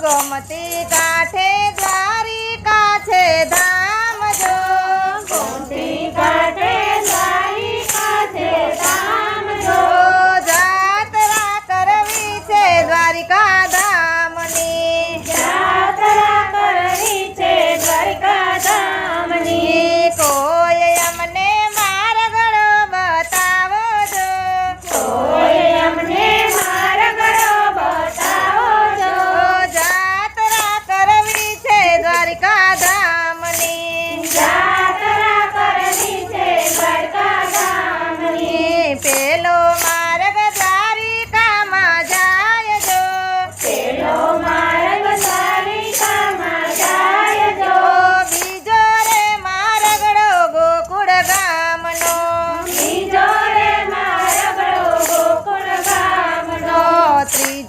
ગોમતી કાંઠે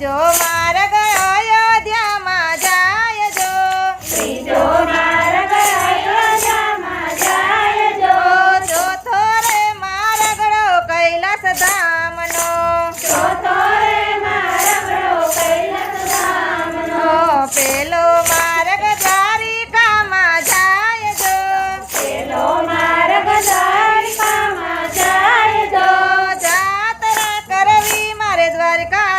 ત્રીજો માર્ગ અયોધ્યામાં જાય જો ત્રીજો માર્ગ અયોધ્યામાં જાય જો. ચોથો રે માર્ગડો કૈલાસ ધામનો ચોથો રે માર્ગડો કૈલાસ ધામનો. પેલો માર્ગ દ્વારિકામાં જાય જો પેલો માર્ગ દ્વારિકામાં જાય જો. જાત્રા કરવી મારે દ્વારકા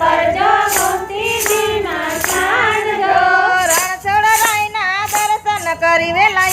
કરજો. રણછોડ રાયના દર્શન કરી વેલા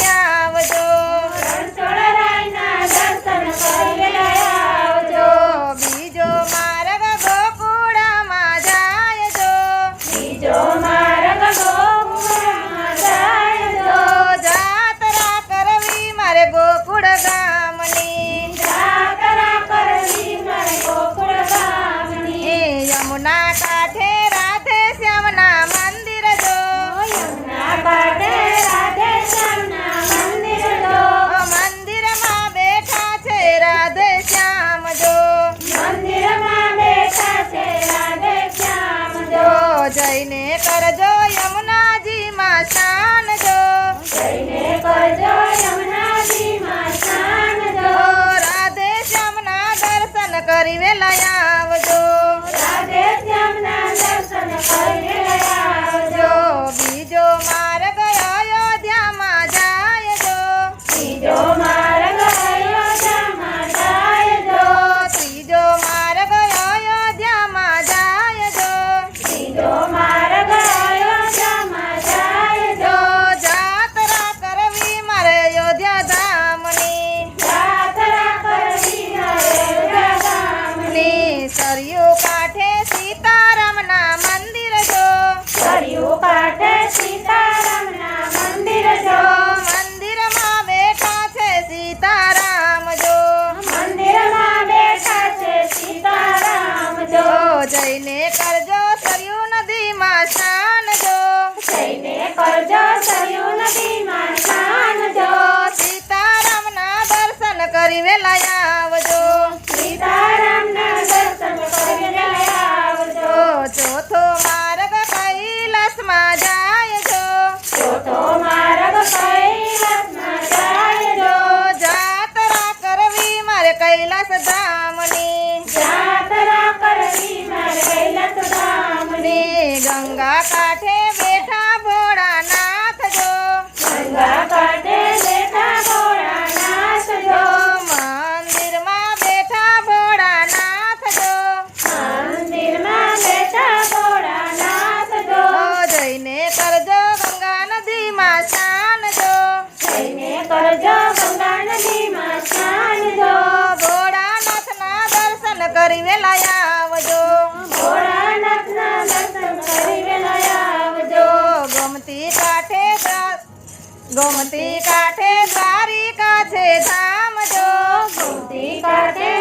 દર્શન ની સરયુ કાંઠે સીતારામના મંદિર જો સરયુ કાંઠે સીતારામના મંદિર જો. મંદિરમાં બેઠા છે સીતારામ જો મંદિરમાં બેઠા છે સીતારામ જો. જો જઈને કરજો સરયુ નદીમાં સ્નાન જો જઈને કરજો સરયુ નદીમાં સ્નાન જો. સીતારામના દર્શન કરી વેલા કાંઠે બેઠા ભોળાનાથ જો ગંગા કાંઠે બેઠા ભોળાનાથ જો. મંદિરમાં બેઠા ભોળાનાથ જો મંદિરમાં બેઠા ભોળાનાથ જો. જઈને કરજો ગંગા નદીમાં સ્નાન જો જઈને કરજો ગંગા નદીમાં સ્નાન જો. ભોળાનાથના દર્શન કરી વેલા ગોમતી કાંઠે દ્વારિકા છે ધામ જો. ગોમતી કાંઠે